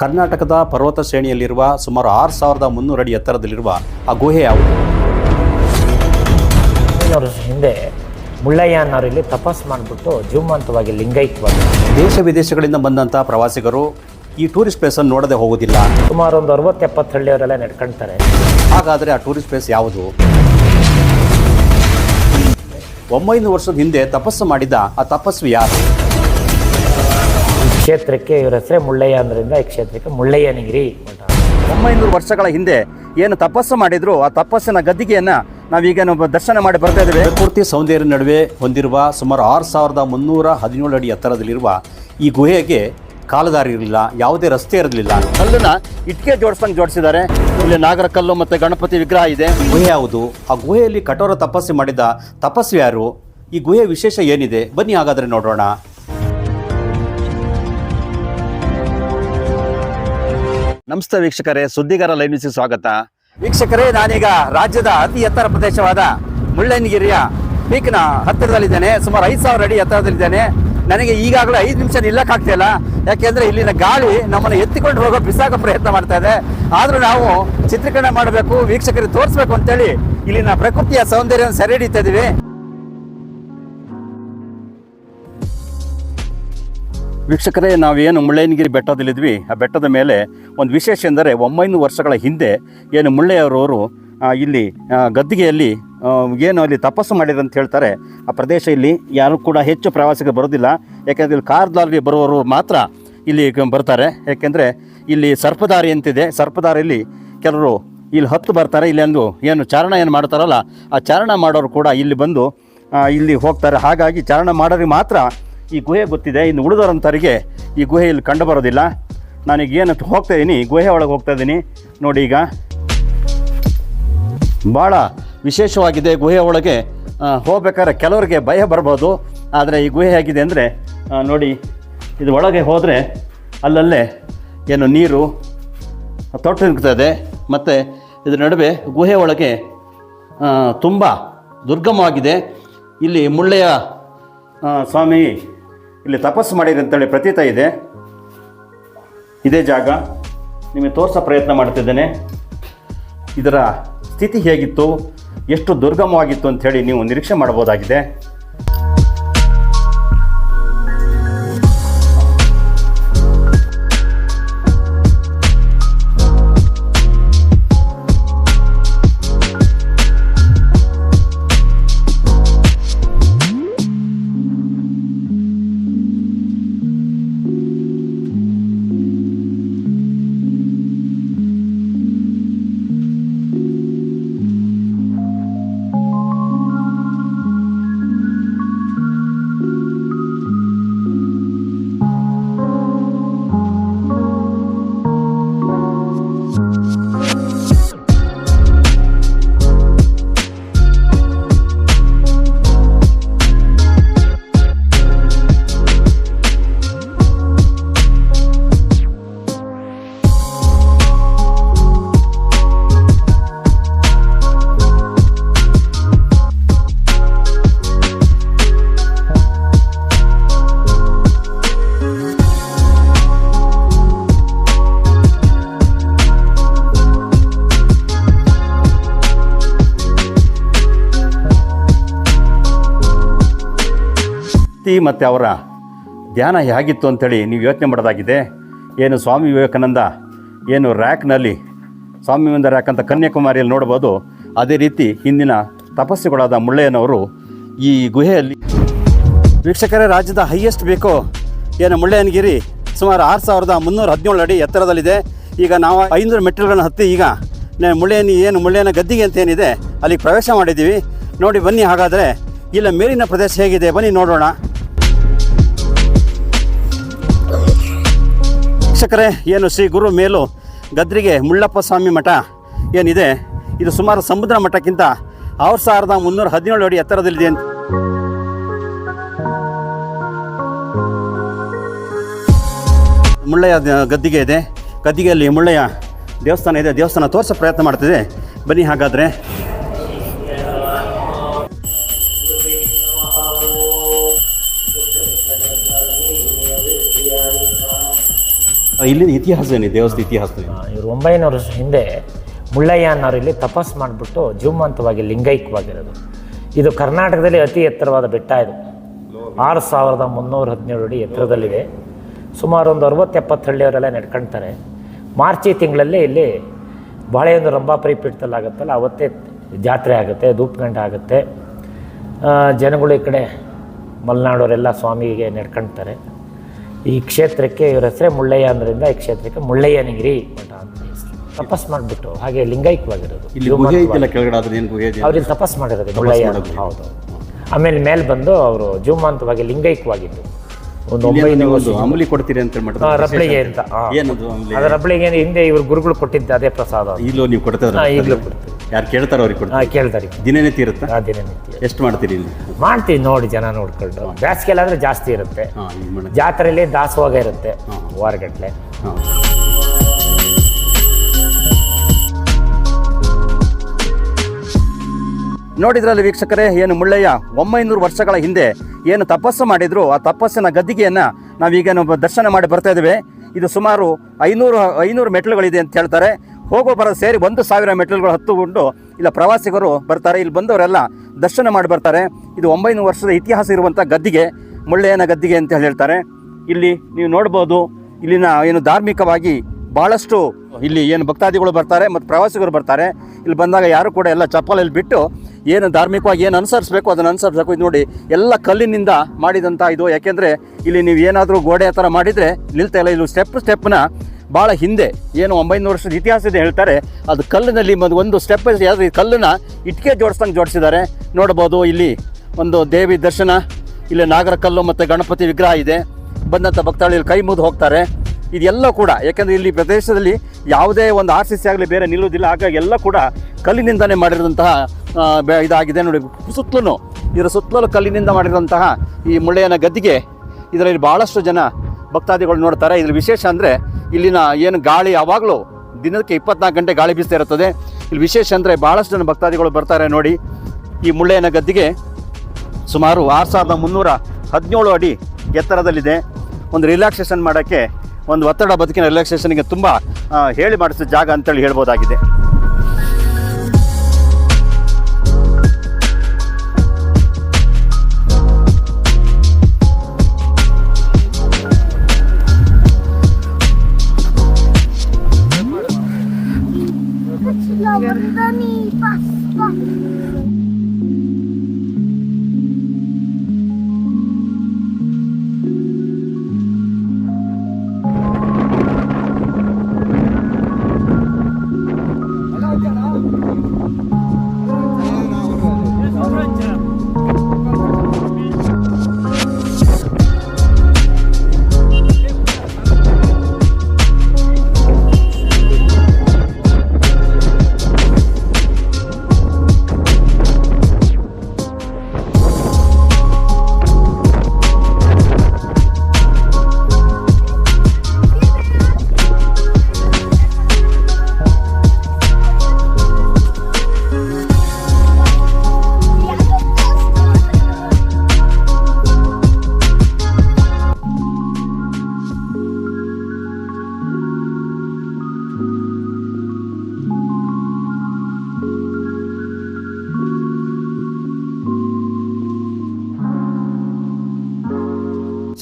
ಕರ್ನಾಟಕದ ಪರ್ವತ ಶ್ರೇಣಿಯಲ್ಲಿರುವ ಸುಮಾರು ಆರು ಸಾವಿರದ ಮುನ್ನೂರು ಅಡಿ ಎತ್ತರದಲ್ಲಿರುವ ಆ ಗುಹೆ ಯಾವುದು? ಹಿಂದೆ ಮುಳ್ಳಯ್ಯ ಅನ್ನೋರು ಇಲ್ಲಿ ತಪಸ್ ಮಾಡಿಬಿಟ್ಟು ಜೀವಮಂತವಾಗಿ ಲಿಂಗೈಕ್ಯವಾಗಿ ದೇಶ ವಿದೇಶಗಳಿಂದ ಬಂದಂಥ ಪ್ರವಾಸಿಗರು ಈ ಟೂರಿಸ್ಟ್ ಪ್ಲೇಸನ್ನು ನೋಡದೆ ಹೋಗೋದಿಲ್ಲ. ಸುಮಾರು ಒಂದು ಅರವತ್ತು ಎಪ್ಪತ್ತು ಹಳ್ಳಿಯವರೆಲ್ಲ ನಡ್ಕೊಳ್ತಾರೆ ಹಾಗಾದರೆ ಆ ಟೂರಿಸ್ಟ್ ಪ್ಲೇಸ್ ಯಾವುದು? ಒಂಬೈನೂರು ವರ್ಷದ ಹಿಂದೆ ತಪಸ್ಸು ಮಾಡಿದ ಆ ತಪಸ್ವಿ ಯಾರು? ಕ್ಷೇತ್ರಕ್ಕೆ ಇವರ ಹೆಸರೇ ಮುಳ್ಳಯ್ಯ ಅಂದ್ರಿಂದ ಈ ಕ್ಷೇತ್ರಕ್ಕೆ ಮುಳ್ಳಯ್ಯನಗಿರಿ ಅಂತ. ಒಂಬೈನೂರು ವರ್ಷಗಳ ಹಿಂದೆ ಏನು ತಪಸ್ಸು ಮಾಡಿದ್ರು ಆ ತಪಸ್ಸಿನ ಗದ್ದಿಗೆಯನ್ನ ನಾವೀಗ ನಾವು ದರ್ಶನ ಮಾಡಿ ಬರ್ತಾ ಇದ್ದೇವೆ. ಪೂರ್ತಿ ಸೌಂದರ್ಯ ನಡುವೆ ಹೊಂದಿರುವ ಸುಮಾರು ಆರು ಸಾವಿರದ ಮುನ್ನೂರ ಹದಿನೇಳು ಅಡಿ ಎತ್ತರದಲ್ಲಿರುವ ಈ ಗುಹೆಗೆ ಕಾಲದಾರಿ ಇರಲಿಲ್ಲ ಯಾವುದೇ ರಸ್ತೆ ಇರಲಿಲ್ಲ. ಕಲ್ಲನ್ನ ಇಟ್ಟಿಗೆ ಜೋಡಿಸ್ದಂಗೆ ಜೋಡಿಸಿದ್ದಾರೆ. ಇಲ್ಲಿ ನಾಗರ ಕಲ್ಲು ಮತ್ತೆ ಗಣಪತಿ ವಿಗ್ರಹ ಇದೆ. ಗುಹೆ ಯಾವುದು? ಆ ಗುಹೆಯಲ್ಲಿ ಕಠೋರ ತಪಸ್ಸು ಮಾಡಿದ ತಪಸ್ವಿ ಯಾರು? ಈ ಗುಹೆ ವಿಶೇಷ ಏನಿದೆ? ಬನ್ನಿ ಹಾಗಾದ್ರೆ ನೋಡೋಣ. ನಮಸ್ತೆ ವೀಕ್ಷಕರೇ, ಸುದ್ದಿಗಾರ ಲೈವ್ ನ್ಯೂಸ್ಗೆ ಸ್ವಾಗತ. ವೀಕ್ಷಕರೇ, ನಾನೀಗ ರಾಜ್ಯದ ಅತಿ ಎತ್ತರ ಪ್ರದೇಶವಾದ ಮುಳ್ಳಯ್ಯನಗಿರಿಯ ಪೀಕ್ನ ಹತ್ತಿರದಲ್ಲಿದ್ದೇನೆ. ಸುಮಾರು ಐದು ಸಾವಿರ ಅಡಿ ಎತ್ತರದಲ್ಲಿದ್ದೇನೆ. ನನಗೆ ಈಗಾಗಲೇ ಐದು ನಿಮಿಷ ನಿಲ್ಲಕ್ಕಾಗ್ತಿಲ್ಲ ಯಾಕೆಂದ್ರೆ ಇಲ್ಲಿನ ಗಾಳಿ ನಮ್ಮನ್ನು ಎತ್ತಿಕೊಂಡು ಹೋಗೋ ಬಿಸಾಕ ಪ್ರಯತ್ನ ಮಾಡ್ತಾ ಇದೆ. ಆದ್ರೂ ನಾವು ಚಿತ್ರೀಕರಣ ಮಾಡಬೇಕು, ವೀಕ್ಷಕರಿಗೆ ತೋರಿಸ್ಬೇಕು ಅಂತೇಳಿ ಇಲ್ಲಿನ ಪ್ರಕೃತಿಯ ಸೌಂದರ್ಯವನ್ನು ಸೆರೆ ಹಿಡಿತಾ ಇದೀವಿ. ವೀಕ್ಷಕರೇ, ನಾವೇನು ಮುಳ್ಳಯ್ಯನಗಿರಿ ಬೆಟ್ಟದಲ್ಲಿದ್ವಿ. ಆ ಬೆಟ್ಟದ ಮೇಲೆ ಒಂದು ವಿಶೇಷ ಎಂದರೆ ಒಂಬೈನೂರು ವರ್ಷಗಳ ಹಿಂದೆ ಏನು ಮುಳ್ಳಯ್ಯವರವರು ಇಲ್ಲಿ ಗದ್ದಿಗೆಯಲ್ಲಿ ಏನು ಅಲ್ಲಿ ತಪಸ್ಸು ಮಾಡಿದ್ರು ಅಂತ ಹೇಳ್ತಾರೆ. ಆ ಪ್ರದೇಶ ಇಲ್ಲಿ ಯಾರು ಕೂಡ ಹೆಚ್ಚು ಪ್ರವಾಸಿಗರು ಬರೋದಿಲ್ಲ. ಯಾಕೆಂದರೆ ಇಲ್ಲಿ ಕಾರ್ದಲ್ಲಿ ಬರುವವರು ಮಾತ್ರ ಇಲ್ಲಿ ಬರ್ತಾರೆ. ಯಾಕೆಂದರೆ ಇಲ್ಲಿ ಸರ್ಪದಾರಿ ಅಂತಿದೆ. ಸರ್ಪದಾರಿಯಲ್ಲಿ ಕೆಲವರು ಇಲ್ಲಿ ಹತ್ತು ಬರ್ತಾರೆ. ಇಲ್ಲಿ ಒಂದು ಏನು ಚಾರಣ ಏನು ಮಾಡ್ತಾರಲ್ಲ, ಆ ಚಾರಣ ಮಾಡೋರು ಕೂಡ ಇಲ್ಲಿ ಬಂದು ಇಲ್ಲಿ ಹೋಗ್ತಾರೆ. ಹಾಗಾಗಿ ಚಾರಣ ಮಾಡೋರಿಗೆ ಮಾತ್ರ ಈ ಗುಹೆ ಗೊತ್ತಿದೆ? ಇನ್ನು ಉಳಿದವರಂಥವರಿಗೆ ಈ ಗುಹೆ ಇಲ್ಲಿ ಕಂಡು ಬರೋದಿಲ್ಲ ನಾನೀಗ ಏನು ಹೋಗ್ತಾ ಇದ್ದೀನಿ ಗುಹೆ ಒಳಗೆ ಹೋಗ್ತಾ ಇದ್ದೀನಿ ನೋಡಿ ಈಗ. ಭಾಳ ವಿಶೇಷವಾಗಿದೆ ಗುಹೆ ಒಳಗೆ. ಹೋಗ್ಬೇಕಾದ್ರೆ ಕೆಲವರಿಗೆ ಭಯ ಬರ್ಬೋದು. ಆದರೆ ಈ ಗುಹೆ ಹೇಗಿದೆ ಅಂದರೆ ನೋಡಿ, ಇದು ಒಳಗೆ ಹೋದರೆ ಅಲ್ಲಲ್ಲೇ ಏನು ನೀರು ತೊಟ್ಟು ನಿಂತದೆ. ಮತ್ತು ಇದರ ನಡುವೆ ಗುಹೆ ಒಳಗೆ ತುಂಬ ದುರ್ಗಮವಾಗಿದೆ. ಇಲ್ಲಿ ಮುಳ್ಳೆಯ ಸ್ವಾಮಿ ಇಲ್ಲಿ ತಪಸ್ಸು ಮಾಡಿರಿ ಅಂತೇಳಿ ಪ್ರತೀತ ಇದೆ. ಇದೇ ಜಾಗ. ನಿಮಗೆ ತೋರಿಸೋ ಪ್ರಯತ್ನ ಮಾಡ್ತಿದ್ದೇನೆ. ಇದರ ಸ್ಥಿತಿ ಹೇಗಿತ್ತು? ಎಷ್ಟು ದುರ್ಗಮವಾಗಿತ್ತು ಅಂಥೇಳಿ ನೀವು ನಿರೀಕ್ಷೆ ಮಾಡ್ಬೋದಾಗಿದೆ ಭಕ್ತಿ ಮತ್ತು ಅವರ ಧ್ಯಾನ ಹೇಗಿತ್ತು ಅಂಥೇಳಿ ನೀವು ಯೋಚನೆ ಮಾಡೋದಾಗಿದೆ. ಏನು ಸ್ವಾಮಿ ವಿವೇಕಾನಂದ ಏನು ರ್ಯಾಕ್ನಲ್ಲಿ ಸ್ವಾಮಿ ವಿವೇಕಾನಂದ ರ್ಯಾಕ್ ಅಂತ ಕನ್ಯಾಕುಮಾರಿಯಲ್ಲಿ ನೋಡ್ಬೋದು ಅದೇ ರೀತಿ ಹಿಂದಿನ ತಪಸ್ಸುಗಳಾದ ಮುಳ್ಳಯ್ಯನವರು ಈ ಗುಹೆಯಲ್ಲಿ, ವೀಕ್ಷಕರೇ ರಾಜ್ಯದ ಹೈಯೆಸ್ಟ್ ಬೇಕು. ಏನು ಮುಳ್ಳಯ್ಯನಗಿರಿ ಸುಮಾರು ಆರು ಸಾವಿರದ ಮುನ್ನೂರ ಹದಿನೇಳು ಅಡಿ ಎತ್ತರದಲ್ಲಿದೆ. ಈಗ ನಾವು ಐನೂರು ಮೆಟ್ಟಿಲುಗಳನ್ನು ಹತ್ತಿ ಈಗ ನೆ- ಮುಳ್ಳೆಯನಿ ಏನು ಮುಳ್ಳಯ್ಯನ ಗದ್ದಿಗೆ ಅಂತ ಏನಿದೆ, ಅಲ್ಲಿಗೆ ಪ್ರವೇಶ ಮಾಡಿದ್ದೀವಿ. ನೋಡಿ ಬನ್ನಿ ಹಾಗಾದರೆ, ಇಲ್ಲ ಮೇಲಿನ ಪ್ರದೇಶ ಹೇಗಿದೆ, ಬನ್ನಿ ನೋಡೋಣ. ವೀಕ್ಷಕರೇ, ಏನು ಶ್ರೀ ಗುರು ಮೇಲು ಗದ್ರಿಗೆ ಮುಳ್ಳಪ್ಪ ಸ್ವಾಮಿ ಮಠ ಏನಿದೆ? ಇದು ಸುಮಾರು ಸಮುದ್ರ ಮಠಕ್ಕಿಂತ ಆರು ಸಾವಿರದ ಮುನ್ನೂರ ಹದಿನೇಳು ಅಡಿ ಎತ್ತರದಲ್ಲಿದೆ ಅಂತ. ಮುಳ್ಳಯ್ಯ ಗದ್ದಿಗೆ ಇದೆ. ಗದ್ದಿಗೆಯಲ್ಲಿ ಮುಳ್ಳಯ್ಯ ದೇವಸ್ಥಾನ ಇದೆ. ದೇವಸ್ಥಾನ ತೋರಿಸೋ ಪ್ರಯತ್ನ ಮಾಡ್ತಿದೆ. ಬನ್ನಿ ಹಾಗಾದರೆ. ಇಲ್ಲಿನ ಇತಿಹಾಸ ಏನಿದೆ? ದೇವಸ್ಥಾನ ಇತಿಹಾಸ ಇವರು ಒಂಬೈನೂರು ವರ್ಷ ಹಿಂದೆ ಮುಳ್ಳಯ್ಯ ಅನ್ನೋರು ಇಲ್ಲಿ ತಪಸ್ ಮಾಡಿಬಿಟ್ಟು ಜೀವಂತವಾಗಿ ಲಿಂಗೈಕ್ಯವಾಗಿರೋದು. ಇದು ಕರ್ನಾಟಕದಲ್ಲಿ ಅತಿ ಎತ್ತರವಾದ ಬೆಟ್ಟ ಇದು. ಆರು ಸಾವಿರದ ಮುನ್ನೂರ ಹದಿನೇಳು ಅಡಿ ಎತ್ತರದಲ್ಲಿದೆ. ಸುಮಾರು ಒಂದು ಅರವತ್ತೆಪ್ಪತ್ತು ಹಳ್ಳಿಯವರೆಲ್ಲ ನಡ್ಕೊಳ್ತಾರೆ ಮಾರ್ಚಿ ತಿಂಗಳಲ್ಲಿ ಇಲ್ಲಿ ಬಾಳೆಯೊಂದು ರಂಭಾಪುರಿ ಪೀಠದಲ್ಲಿ ಆಗುತ್ತಲ್ಲ ಅವತ್ತೇ ಜಾತ್ರೆ ಆಗುತ್ತೆ, ಧೂಪಗಂಡ ಆಗುತ್ತೆ. ಜನಗಳು ಈ ಕಡೆ ಮಲೆನಾಡೋರೆಲ್ಲ ಸ್ವಾಮಿಗೆ ನಡ್ಕೊಳ್ತಾರೆ ಈ ಕ್ಷೇತ್ರಕ್ಕೆ ಇವ್ರ ಹೆಸರೇ ಮುಳ್ಳಯ್ಯ ಅಂದ್ರಿಂದ ಈ ಕ್ಷೇತ್ರಕ್ಕೆ ಮುಳ್ಳಯ್ಯನಗಿರಿ ಮಠ ಅಂತ ಹೆಸರು. ತಪಸ್ ಮಾಡಿಬಿಟ್ಟು ಹಾಗೆ ಇದೆ ಅವ್ರಿಗೆ ತಪಸ್ ಮಾಡಿರೋದು ಮುಳ್ಳಯ್ಯ. ಹೌದು. ಆಮೇಲೆ ಮೇಲೆ ಬಂದು ಅವರು ಜೀವಮಾಂತವಾಗಿ ಲಿಂಗೈಕ್ಯವಾಗಿದ್ದು. ಒಂದು ಒಂಬೈನೂರು ವರ್ಷ ಕೊಡ್ತೀರಿ ಅಂತ ರಬ್ಳಿಗೆ ಅಂತ. ರಬ್ಳಿಗೆ ಹಿಂದೆ ಇವ್ರ ಗುರುಗಳು ಕೊಟ್ಟಿದ್ದ ಅದೇ ಪ್ರಸಾದ ಈಗಲೂ ನೀವು ಕೊಡ್ತಾರೆ ಈಗಲೂ ಕೊಡ್ತೀವಿ. ಯಾರು ಕೇಳ್ತಾರೋ ಅವ್ರಿಗೆ ಕೊಡ್ತಾರೆ ಕೇಳ್ತಾರೆ ದಿನನಿತ್ಯ ಇರುತ್ತೆ? ಆ ದಿನನಿತ್ಯ. ಎಷ್ಟು ಮಾಡ್ತೀರಿ ಇಲ್ಲಿ? ಮಾಡ್ತೀವಿ ನೋಡಿ ಜನ ನೋಡ್ಕೊಂಡು. ಬೇಸಿಗೆಲ್ಲ ಅಂದ್ರೆ ಜಾಸ್ತಿ ಇರುತ್ತೆ. ಹಾಂ ಜಾತ್ರೆಯಲ್ಲಿ ದಾಸವಾಗ ಇರುತ್ತೆ ವಾರಗಟ್ಲೆ. ಹಾಂ. ನೋಡಿದ್ರಲ್ಲಿ ವೀಕ್ಷಕರೇ ಏನು ಮುಳ್ಳಯ್ಯ ಒಂಬೈನೂರು ವರ್ಷಗಳ ಹಿಂದೆ ಏನು ತಪಸ್ಸು ಮಾಡಿದ್ರು ಆ ತಪಸ್ಸಿನ ಗದ್ದಿಗೆಯನ್ನು ನಾವೀಗ ನಾವು ದರ್ಶನ ಮಾಡಿ ಬರ್ತಾ ಇದ್ದೇವೆ. ಇದು ಸುಮಾರು ಐನೂರು ಐನೂರು ಮೆಟ್ಲುಗಳಿದೆ ಅಂತ ಹೇಳ್ತಾರೆ. ಹೋಗೋ ಬರೋ ಸೇರಿ ಒಂದು ಸಾವಿರ ಮೆಟ್ಲುಗಳು ಹತ್ತುಕೊಂಡು ಇಲ್ಲ ಪ್ರವಾಸಿಗರು ಬರ್ತಾರೆ, ಇಲ್ಲಿ ಬಂದವರೆಲ್ಲ ದರ್ಶನ ಮಾಡಿ ಬರ್ತಾರೆ. ಇದು ಒಂಬೈನೂರು ವರ್ಷದ ಇತಿಹಾಸ ಇರುವಂಥ ಗದ್ದಿಗೆ, ಮುಳ್ಳಯ್ಯನ ಗದ್ದಿಗೆ ಅಂತ ಹೇಳ್ತಾರೆ. ಇಲ್ಲಿ ನೀವು ನೋಡ್ಬೋದು, ಇಲ್ಲಿನ ಏನು ಧಾರ್ಮಿಕವಾಗಿ ಭಾಳಷ್ಟು ಇಲ್ಲಿ ಏನು ಭಕ್ತಾದಿಗಳು ಬರ್ತಾರೆ ಮತ್ತು ಪ್ರವಾಸಿಗರು ಬರ್ತಾರೆ. ಇಲ್ಲಿ ಬಂದಾಗ ಯಾರು ಕೂಡ ಎಲ್ಲ ಚಪ್ಪಲಲ್ಲಿ ಬಿಟ್ಟು ಏನು ಧಾರ್ಮಿಕವಾಗಿ ಏನು ಅನುಸರಿಸಬೇಕು ಅದನ್ನು ಅನುಸರಿಸಬೇಕು. ಇದು ನೋಡಿ, ಎಲ್ಲ ಕಲ್ಲಿನಿಂದ ಮಾಡಿದಂಥ ಇದು. ಯಾಕೆಂದರೆ ಇಲ್ಲಿ ನೀವು ಏನಾದರೂ ಗೋಡೆ ಆ ಥರ ಮಾಡಿದರೆ ನಿಲ್ತಾ ಇಲ್ಲ. ಇಲ್ಲಿ ಸ್ಟೆಪ್ ಸ್ಟೆಪ್ನ ಭಾಳ ಹಿಂದೆ ಏನು ಒಂಬೈನೂರು ವರ್ಷದ ಇತಿಹಾಸ ಇದೆ ಹೇಳ್ತಾರೆ. ಅದು ಕಲ್ಲಿನಲ್ಲಿ ಒಂದು ಸ್ಟೆಪ್ ಯಾವುದು ಈ ಕಲ್ಲನ್ನ ಇಟ್ಟಿಗೆ ಜೋಡಿಸ್ದಂಗೆ ಜೋಡಿಸಿದ್ದಾರೆ. ನೋಡ್ಬೋದು ಇಲ್ಲಿ ಒಂದು ದೇವಿ ದರ್ಶನ, ಇಲ್ಲಿ ನಾಗರ ಕಲ್ಲು ಮತ್ತು ಗಣಪತಿ ವಿಗ್ರಹ ಇದೆ. ಬಂದಂಥ ಭಕ್ತಾಳಿಯಲ್ಲಿ ಕೈ ಮುಗಿದು ಹೋಗ್ತಾರೆ. ಇದೆಲ್ಲ ಕೂಡ, ಯಾಕೆಂದರೆ ಇಲ್ಲಿ ಪ್ರದೇಶದಲ್ಲಿ ಯಾವುದೇ ಒಂದು ಆರ್ ಸಿ ಸಿ ಆಗಲಿ ಬೇರೆ ನಿಲ್ಲುವುದಿಲ್ಲ. ಹಾಗಾಗಿ ಎಲ್ಲ ಕೂಡ ಕಲ್ಲಿನಿಂದಲೇ ಮಾಡಿರೋಂತಹ ಇದಾಗಿದೆ ನೋಡಿ. ಸುತ್ತಲೂ, ಇದರ ಸುತ್ತಲೂ ಕಲ್ಲಿನಿಂದ ಮಾಡಿರೋಂತಹ ಈ ಮುಳ್ಳೆಯನ ಗದ್ದಿಗೆ ಇದರಲ್ಲಿ ಭಾಳಷ್ಟು ಜನ ಭಕ್ತಾದಿಗಳು ನೋಡ್ತಾರೆ. ಇಲ್ಲಿ ವಿಶೇಷ ಅಂದರೆ ಇಲ್ಲಿನ ಏನು ಗಾಳಿ ಯಾವಾಗಲೂ ದಿನಕ್ಕೆ ಇಪ್ಪತ್ನಾಲ್ಕು ಗಂಟೆ ಗಾಳಿ ಬೀಸ್ತಾ ಇರ್ತದೆ ಇಲ್ಲಿ ವಿಶೇಷ ಅಂದರೆ ಭಾಳಷ್ಟು ಜನ ಭಕ್ತಾದಿಗಳು ಬರ್ತಾರೆ ನೋಡಿ. ಈ ಮುಳ್ಳೆಯನ ಗದ್ದಿಗೆ ಸುಮಾರು ಆರು ಸಾವಿರದ ಮುನ್ನೂರ ಹದಿನೇಳು ಅಡಿ ಎತ್ತರದಲ್ಲಿದೆ. ಒಂದು ರಿಲ್ಯಾಕ್ಸೇಷನ್ ಮಾಡೋಕ್ಕೆ, ಒಂದು ಒತ್ತಡ ಬದುಕಿನ ರಿಲ್ಯಾಕ್ಸೇಷನ್ಗೆ ತುಂಬ ಹೇಳಿ ಮಾಡಿಸಿದ ಜಾಗ ಅಂತೇಳಿ ಹೇಳ್ಬೋದಾಗಿದೆ. Sobrang dami. Pas, pas.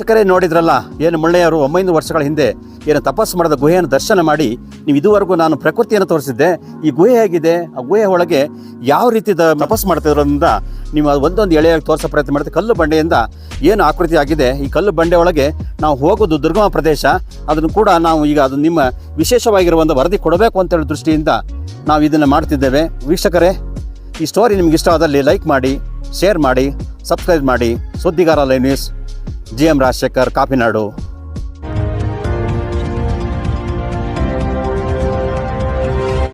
ಶಿಕ್ಷಕರೇ ನೋಡಿದ್ರಲ್ಲ, ಏನು ಮುಳ್ಳೆಯವರು ಒಂಬೈನೂರು ವರ್ಷಗಳ ಹಿಂದೆ ಏನು ತಪಸ್ಸು ಮಾಡಿದ ಗುಹೆಯನ್ನು ದರ್ಶನ ಮಾಡಿ ನೀವು ಇದುವರೆಗೂ ನಾನು ಪ್ರಕೃತಿಯನ್ನು ತೋರಿಸಿದ್ದೆ. ಈ ಗುಹೆ ಹೇಗಿದೆ? ಆ ಗುಹೆ ಒಳಗೆ ಯಾವ ರೀತಿ ತಪಸ್ಸು ಮಾಡ್ತಿರೋದ್ರಿಂದ ನೀವು ಒಂದೊಂದು ಎಳೆಯಾಗಿ ತೋರಿಸೋ ಪ್ರಯತ್ನ ಮಾಡ್ತೀವಿ ಕಲ್ಲು ಬಂಡೆಯಿಂದ ಏನು ಆಕೃತಿ ಆಗಿದೆ? ಈ ಕಲ್ಲು ಬಂಡೆ ಒಳಗೆ ನಾವು ಹೋಗೋದು ದುರ್ಗಮ ಪ್ರದೇಶ. ಅದನ್ನು ಕೂಡ ನಾವು ಈಗ ಅದು ನಿಮ್ಮ ವಿಶೇಷವಾಗಿರುವ ಒಂದು ವರದಿ ಕೊಡಬೇಕು ಅಂತೇಳಿ ದೃಷ್ಟಿಯಿಂದ ನಾವು ಇದನ್ನು ಮಾಡ್ತಿದ್ದೇವೆ. ವೀಕ್ಷಕರೇ, ಈ ಸ್ಟೋರಿ ನಿಮ್ಗೆ ಇಷ್ಟವಾದಲ್ಲಿ ಲೈಕ್ ಮಾಡಿ ಶೇರ್ ಮಾಡಿ ಸಬ್ಸ್ಕ್ರೈಬ್ ಮಾಡಿ. ಸುದ್ದಿಗಾರ live news. G M Rajashekar काफ़ी नाडो।